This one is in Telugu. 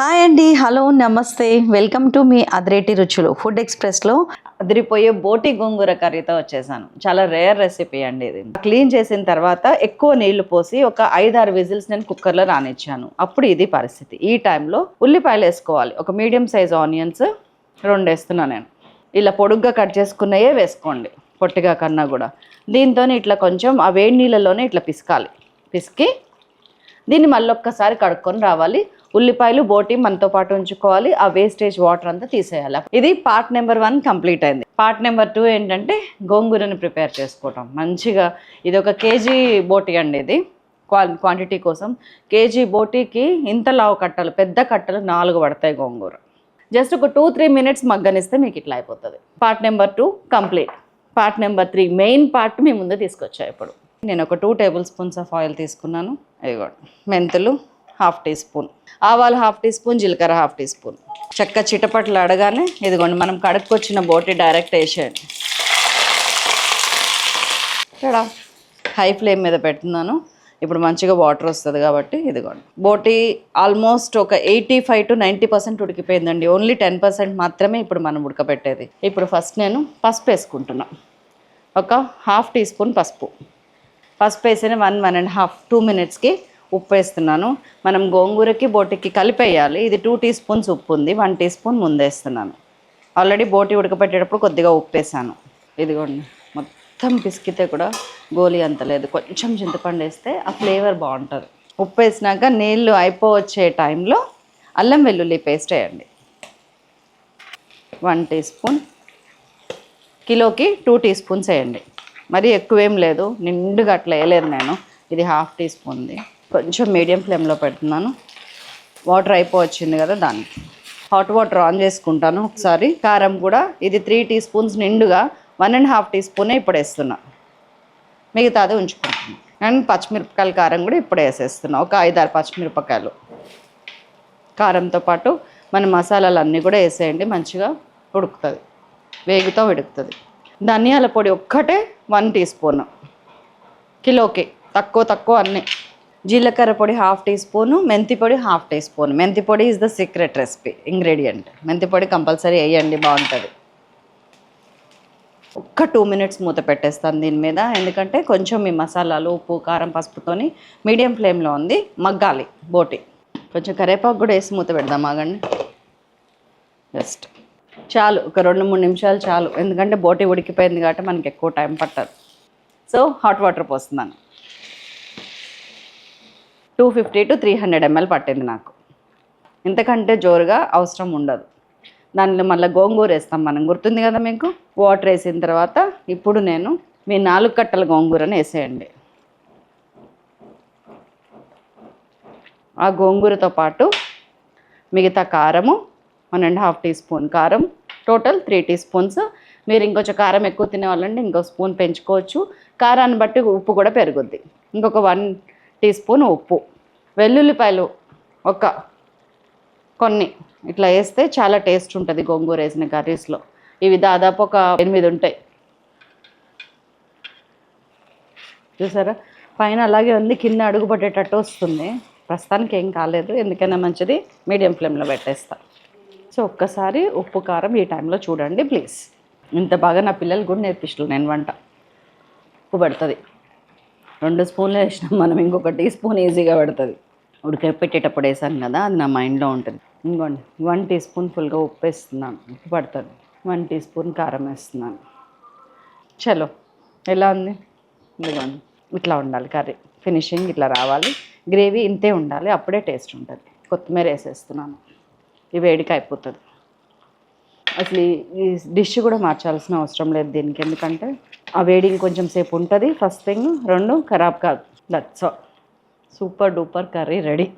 హాయ్ అండి. హలో నమస్తే. వెల్కమ్ టు మీ అదిరేటి రుచులు. ఫుడ్ ఎక్స్ప్రెస్లో అదిరిపోయే బోటి గోంగూర కర్రీతో వచ్చేసాను. చాలా రేర్ రెసిపీ అండి ఇది. క్లీన్ చేసిన తర్వాత ఎక్కువ నీళ్ళు పోసి ఒక ఐదారు విజిల్స్ నేను కుక్కర్లో రానిచ్చాను. అప్పుడు ఇది పరిస్థితి. ఈ టైంలో ఉల్లిపాయలు వేసుకోవాలి. ఒక మీడియం సైజ్ ఆనియన్స్ రెండు వేస్తున్నాను నేను. ఇలా పొడుగ్గా కట్ చేసుకున్నయే వేసుకోండి. పొట్టిగా కన్నా కూడా. దీంతో ఇట్లా కొంచెం ఆ వేడి నీళ్ళలోనే ఇట్లా పిసకాలి. పిసికి దీన్ని మళ్ళీ ఒక్కసారి కడుక్కొని రావాలి. ఉల్లిపాయలు బోటి మనతో పాటు ఉంచుకోవాలి. ఆ వేస్టేజ్ వాటర్ అంతా తీసేయాలి. ఇది పార్ట్ నెంబర్ వన్ కంప్లీట్ అయింది. పార్ట్ నెంబర్ టూ ఏంటంటే గోంగూరని ప్రిపేర్ చేసుకోవటం. మంచిగా ఇది ఒక కేజీ బోటి అండి ఇది. క్వా- క్వాంటిటీ కోసం కేజీ బోటీకి ఇంత లావు కట్టలు పెద్ద కట్టలు నాలుగు పడతాయి గోంగూర. జస్ట్ ఒక టూ త్రీ మినిట్స్ మగ్గనిస్తే మీకు ఇట్లా అయిపోతుంది. Part number two complete part number three main part మీ ముందు తీసుకొచ్చా ఇప్పుడు. నేను ఒక two tablespoons of oil తీసుకున్నాను. ఇదిగోండి మెంతులు హాఫ్ టీ స్పూన్ ఆవాలు హాఫ్ టీ స్పూన్ జీలకర్ర హాఫ్ టీ స్పూన్ చెక్క చిటపట్లు అడగానే ఇదిగోండి మనం కడుక్కొచ్చిన బోటి డైరెక్ట్ వేసేయండి. ఇక్కడ హై ఫ్లేమ్ మీద పెడుతున్నాను. ఇప్పుడు మంచిగా వాటర్ వస్తుంది కాబట్టి ఇదిగోండి. బోటి ఆల్మోస్ట్ ఒక eighty five to ninety percent ఉడికిపోయిందండి. ఓన్లీ టెన్ పర్సెంట్ మాత్రమే ఇప్పుడు మనం ఉడకబెట్టేది. ఇప్పుడు ఫస్ట్ నేను పసుపు వేసుకుంటున్నాను ఒక హాఫ్ టీ స్పూన్ పసుపు. పసుపు వేసిన one one and half two మినిట్స్కి ఉప్పు వేస్తున్నాను మనం గోంగూరకి బోటికి కలిపేయాలి. ఇది టూ టీ స్పూన్స్ ఉప్పు ఉంది. వన్ టీ స్పూన్ ముందేస్తున్నాను. ఆల్రెడీ బోటి ఉడకపెట్టేటప్పుడు కొద్దిగా ఉప్పు వేసాను ఇదిగోండి. మొత్తం పిసికితే కూడా గోలి అంత లేదు. కొంచెం చింతపండు వేస్తే ఆ ఫ్లేవర్ బాగుంటుంది. ఉప్పు వేసినాక నీళ్ళు అయిపోవచ్చే టైంలో అల్లం వెల్లుల్లి పేస్ట్ వేయండి. వన్ టీ స్పూన్ కిలోకి టూ టీ స్పూన్స్ వేయండి. మరీ ఎక్కువేం లేదు నిండుగా అట్లా వేయలేదు నేను. ఇది హాఫ్ టీ స్పూన్ది. కొంచెం మీడియం ఫ్లేమ్లో పెడుతున్నాను. వాటర్ అయిపోవచ్చింది కదా దానికి. హాట్ వాటర్ ఆన్ చేసుకుంటాను ఒకసారి. కారం కూడా ఇది త్రీ టీ స్పూన్స్ నిండుగా వన్ అండ్ హాఫ్ టీ స్పూనే ఇప్పుడు వేస్తున్నా. మిగతాది ఉంచుకుంటున్నాను అండ్ పచ్చిమిరపకాయల కారం కూడా ఇప్పుడు వేసేస్తున్నా. ఒక ఐదారు పచ్చిమిరపకాయలు. కారంతో పాటు మన మసాలాలు అన్నీ కూడా వేసేయండి మంచిగా ఉడుకుతుంది. వేగుతో ఉడుకుతుంది ధనియాల పొడి ఒక్కటే వన్ టీ స్పూన్. కిలోకి తక్కువ తక్కువ అన్నీ. జీలకర్ర పొడి హాఫ్ టీ స్పూను మెంతి పొడి హాఫ్ టీ స్పూన్. మెంతి పొడి is the secret recipe ingredient మెంతి పొడి కంపల్సరీ వేయండి బాగుంటుంది. ఒక్క టూ మినిట్స్ మూత పెట్టేస్తాను దీని మీద ఎందుకంటే కొంచెం ఈ మసాలాలు ఉప్పు కారం పసుపుతోని మీడియం ఫ్లేమ్లో ఉంది మగ్గాలి బోటి. కొంచెం కరేపాకు కూడా వేసి మూత పెడదాం ఆగండి. జస్ట్. చాలు ఒక రెండు మూడు నిమిషాలు చాలు. ఎందుకంటే బోటి ఉడికిపోయింది కాబట్టి మనకి ఎక్కువ టైం పట్టదు. సో హాట్ వాటర్ పోస్తున్నాను. Two fifty to three hundred ML పట్టింది నాకు. ఇంతకంటే జోరుగా అవసరం ఉండదు. దానిలో మళ్ళీ గోంగూర వేస్తాం మనం. గుర్తుంది కదా మీకు? వాటర్ వేసిన తర్వాత ఇప్పుడు నేను మీ నాలుగు కట్టల గోంగూరను వేసేయండి. ఆ గోంగూరతో పాటు మిగతా కారము one and half teaspoon కారం టోటల్ త్రీ టీ స్పూన్స్. మీరు ఇంకొంచెం కారం ఎక్కువ తినే వాళ్ళంటే ఇంకో స్పూన్ పెంచుకోవచ్చు. కారాన్ని బట్టి ఉప్పు కూడా పెరుగుద్ది. ఇంకొక వన్ టీ స్పూన్ ఉప్పు. వెల్లుల్లిపాయలు ఒక కొన్ని ఇట్లా వేస్తే చాలా టేస్ట్ ఉంటుంది గోంగూర వేసిన కర్రీస్లో. ఇవి దాదాపు ఒక ఎనిమిది ఉంటాయి. చూసారా? పైన అలాగే ఉంది కింద అడుగు పట్టేటట్టు వస్తుంది. ప్రస్తుతానికి ఏం కాలేదు ఎందుకైనా మంచిది మీడియం ఫ్లేమ్లో పెట్టేస్తాను సో ఒక్కసారి ఉప్పు కారం ఈ టైంలో చూడండి ప్లీజ్ ఇంత బాగా నా పిల్లలు కూడా నేర్పిస్తున్నాను నేను వంట. ఉప్పు పడుతుంది. రెండు స్పూన్లు వేసినాం మనం ఇంకొక టీ స్పూన్ ఈజీగా పడుతుంది. ఉడక పెట్టేటప్పుడు వేసాను కదా అది నా మైండ్లో ఉంటుంది. ఇంకోండి వన్ టీ స్పూన్ ఫుల్గా ఉప్పు వేస్తున్నాను ఉప్పు పడుతుంది. వన్ టీ స్పూన్ కారం వేస్తున్నాను. చలో ఎలా ఉంది? ఇదిగోండి ఇట్లా ఉండాలి కర్రీ. ఫినిషింగ్ ఇట్లా రావాలి. గ్రేవీ ఇంతే ఉండాలి అప్పుడే టేస్ట్ ఉంటుంది. కొత్తిమీర వేసేస్తున్నాను. ఈ వేడికి అయిపోతుంది. అసలు ఈ- ఈ డిష్ కూడా మార్చాల్సిన అవసరం లేదు దీనికి. ఎందుకంటే ఆ వేడి ఇంకొంచెం సేపు ఉంటుంది ఫస్ట్ థింగ్ రెండు ఖరాబ్ కాదు. That's super duper curry ready